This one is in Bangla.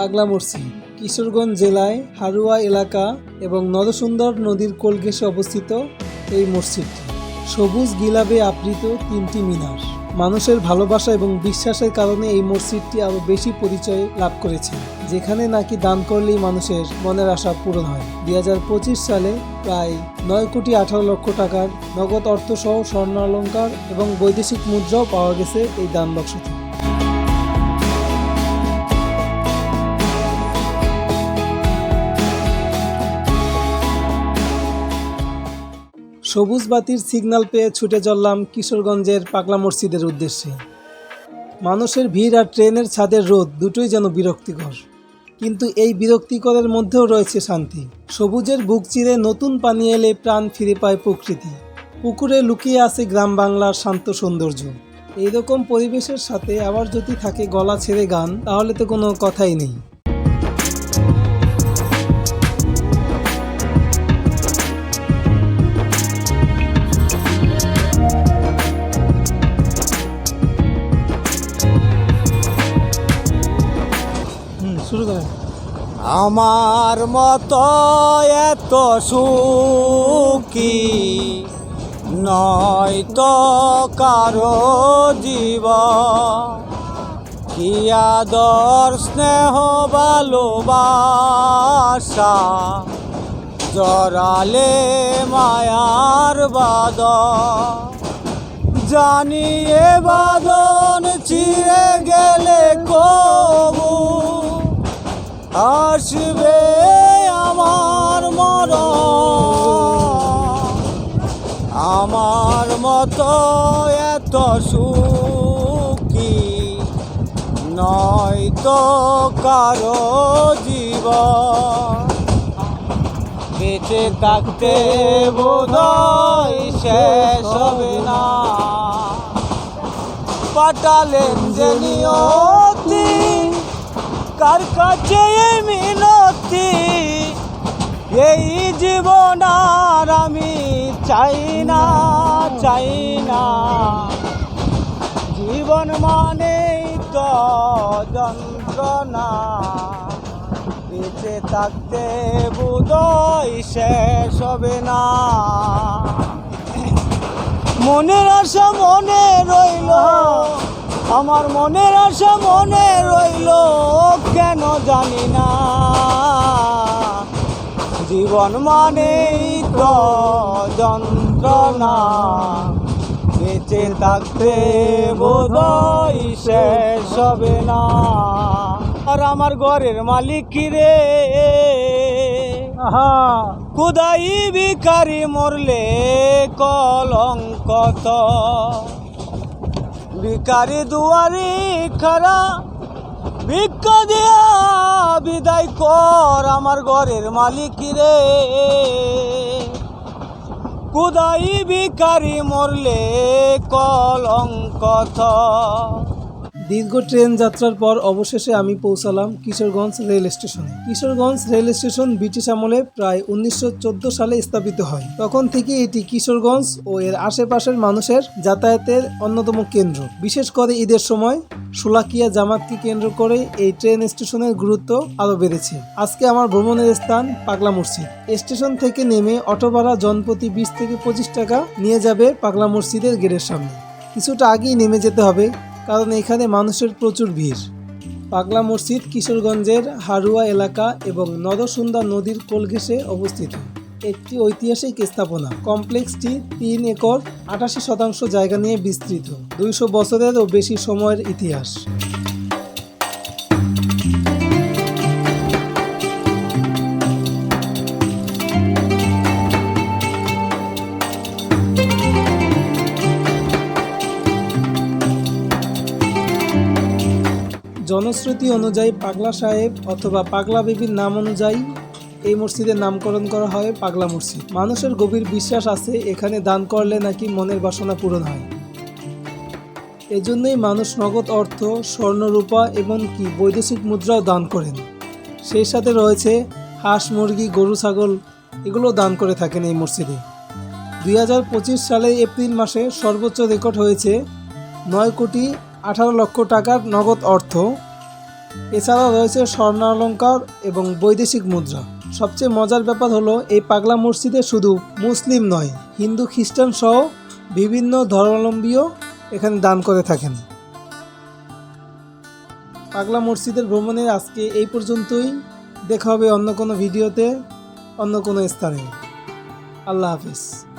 পাগলা মসজিদ। কিশোরগঞ্জ জেলায় হারুয়া এলাকা এবং নরসুন্দর নদীর কোল ঘেঁষে অবস্থিত এই মসজিদটি। সবুজ গিলাবে আবৃত তিনটি মিনার। মানুষের ভালোবাসা এবং বিশ্বাসের কারণে এই মসজিদটি আরও বেশি পরিচয় লাভ করেছে, যেখানে নাকি দান করলেই মানুষের মনের আশা পূরণ হয়। দুই হাজার পঁচিশ সালে প্রায় নয় কোটি আঠারো লক্ষ টাকার নগদ অর্থসহ স্বর্ণ অলঙ্কার এবং বৈদেশিক মুদ্রাও পাওয়া গেছে এই দান বাক্স থেকে সবুজ বাতির সিগন্যাল পেয়ে ছুটে চললাম কিশোরগঞ্জের পাগলা মসজিদের উদ্দেশ্যে। মানুষের ভিড় আর ট্রেনের ছাদের রোদ দুটোই যেন বিরক্তিকর। কিন্তু এই বিরক্তিকরের মধ্যেও রয়েছে শান্তি। সবুজের বুক চিরে নতুন পানি এলে প্রাণ ফিরে পায় প্রকৃতি। পুকুরে লুকিয়ে আছে গ্রাম বাংলার শান্ত সৌন্দর্য। এইরকম পরিবেশের সাথে আবার যদি থাকে গলা ছেড়ে গান, তাহলে তো কোনো কথাই নেই। শুরু করেন। আমার মতো এত সুখী নয় তো কারও জীব কি স্নেহ, ভালোবাসা জরালে মায়ার বাদ জানিয়ে বাদন চিরে গেলে মতো এত সুখী নয় তো কারও জীব বেঁচে থাকতে বোধই শেষ হবে না। পাঠালেন যে নিয়তি, কার কাছে মিনতি? এই জীবন আর আমি চাই না চাই না। জীবন মানেই তো যন্ত্রণা। বেঁচে থাকতে বোধই শেষ হবে না। মনের আশা মনে রইল, আমার মনের আশা মনে রইল, কেন জানি না। জীবন মানেই তো যন্ত্রণা। বেঁচে থাকতে বোধই শেষ হবে না। আর আমার ঘরের মালিক রে? আহা। কুদাই ভিখারি মরলে কলঙ্কত ভিখারি দুয়ারি খারা ভিক্ষা দিয়া বিদায় কর। আমার ঘরের মালিক রে। কুদাই বিকারি মরলে কলঙ্কত দীর্ঘ ট্রেন যাত্রার পর অবশেষে আমি পৌঁছালাম কিশোরগঞ্জ রেল স্টেশনে। কিশোরগঞ্জ রেল স্টেশন ব্রিটিশ আমলে প্রায় উনিশশো চোদ্দ সালে স্থাপিত হয়। তখন থেকে এটি কিশোরগঞ্জ ও এর আশেপাশের মানুষের যাতায়াতের অন্যতম কেন্দ্র। বিশেষ করে ঈদের সময় সুলাকিয়া জামাতকে কেন্দ্র করে এই ট্রেন স্টেশনের গুরুত্ব আরও বেড়েছে। আজকে আমার ভ্রমণের স্থান পাগলা মসজিদ। স্টেশন থেকে নেমে অটো ভাড়া জনপ্রতি বিশ থেকে পঁচিশ টাকা নিয়ে যাবে পাগলা মসজিদের গেটের সামনে। কিছুটা আগেই নেমে যেতে হবে কারণ এখানে মানুষের প্রচুর ভিড়। পাগলা মসজিদ, কিশোরগঞ্জের হারুয়া এলাকা এবং নরসুন্দা নদীর কোল ঘেঁষে অবস্থিত। একটি ঐতিহাসিক স্থাপনা। কমপ্লেক্সটি তিন একর, আটাশি শতাংশ জায়গা নিয়ে বিস্তৃত। দুইশো বছরেরও বেশি সময়ের ইতিহাস। জনশ্রুতি অনুযায়ী পাগলা সাহেব অথবা পাগলা বিবির নাম অনুযায়ী এই মসজিদের নামকরণ করা হয় পাগলা মসজিদ। মানুষের গভীর বিশ্বাস আছে, এখানে দান করলে নাকি মনের বাসনা পূরণ হয়। এজন্যই মানুষ নগদ অর্থ স্বর্ণরূপা এবং কি বৈদেশিক মুদ্রাও দান করেন। সেই সাথে রয়েছে হাঁস, মুরগি, গরু, ছাগল এগুলো দান করে থাকেন এই মসজিদে। দুই হাজার পঁচিশ সালে এপ্রিল মাসে সর্বোচ্চ রেকর্ড হয়েছে নয় কোটি আঠারো লক্ষ টাকার নগদ অর্থ। এছাড়াও রয়েছে স্বর্ণালঙ্কার এবং বৈদেশিক মুদ্রা। সবচেয়ে মজার ব্যাপার হলো, এই পাগলা মসজিদে শুধু মুসলিম নয়, হিন্দু, খ্রিস্টান সহ বিভিন্ন ধর্মাবলম্বীও এখানে দান করে থাকেন। পাগলা মসজিদের ভ্রমণে আজকে এই পর্যন্তই। দেখা হবে অন্য কোনো ভিডিওতে, অন্য কোনো স্থানে। আল্লাহ হাফিজ।